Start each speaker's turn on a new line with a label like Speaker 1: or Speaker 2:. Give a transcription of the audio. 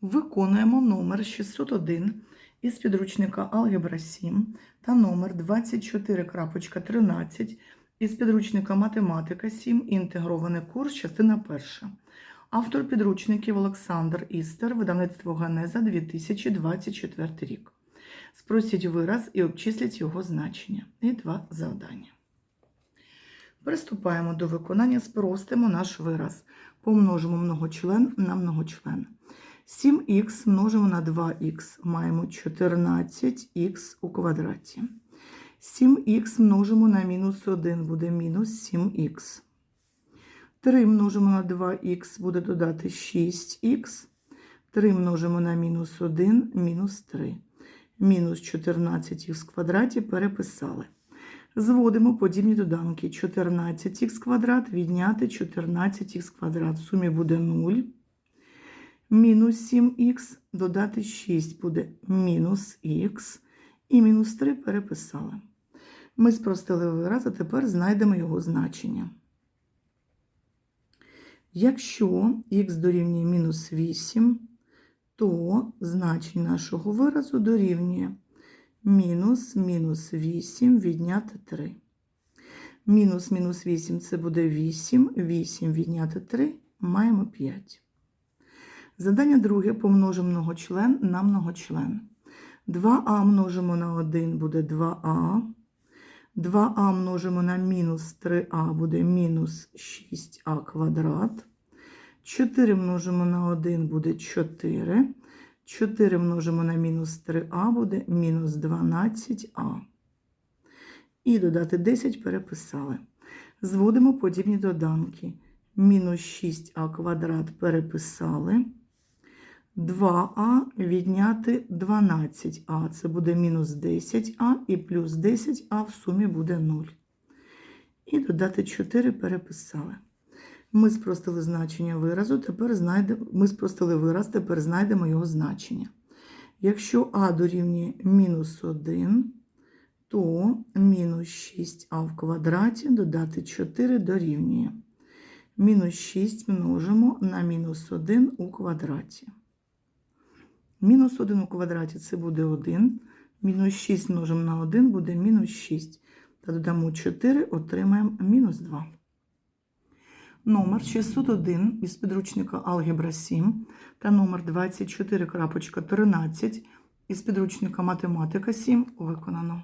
Speaker 1: Виконуємо номер 601 із підручника Алгебра 7 та номер 24.13 із підручника Математика 7. Інтегрований курс, частина 1. Автор підручників Олександр Істер, видавництво Ганеза 2024 рік. Спросіть вираз і обчисліть його значення. І два завдання. Приступаємо до виконання, спростимо наш вираз. Помножимо многочлен на многочлен. 7х множимо на 2х, маємо 14х у квадраті. 7х множимо на мінус 1, буде мінус 7х. 3 множимо на 2х, буде додати 6х. 3 множимо на мінус 1, мінус 3. Мінус 14х в квадраті переписали. Зводимо подібні доданки. 14х квадрат відняти 14х квадрат. В сумі буде 0. Мінус 7х додати 6 буде мінус х. І мінус 3 переписали. Ми спростили вираз, а тепер знайдемо його значення. Якщо х дорівнює мінус 8, то значення нашого виразу дорівнює мінус мінус 8 відняти 3. Мінус мінус 8 це буде 8, 8 відняти 3, маємо 5. Задання друге помножимо многочлен на многочлен. 2а множимо на 1 буде 2а. 2а множимо на мінус 3а буде мінус 6а квадрат. 4 множимо на 1 буде 4. 4 множимо на мінус 3а буде мінус 12а. І додати 10 переписали. Зводимо подібні доданки. Мінус 6а квадрат переписали. 2а відняти 12а. Це буде мінус 10а і плюс 10а в сумі буде 0. І додати 4 переписали. Ми спростили значення виразу, тепер знайдемо, ми спростили вираз, тепер знайдемо його значення. Якщо а дорівнює мінус 1, то мінус 6а в квадраті додати 4 дорівнює. Мінус 6 множимо на мінус 1 у квадраті. Мінус 1 у квадраті це буде 1. Мінус 6 множимо на 1 буде мінус 6. Та додамо 4, отримаємо мінус 2. Номер 601 із підручника Алгебра 7 та номер 24.13 із підручника Математика 7 виконано.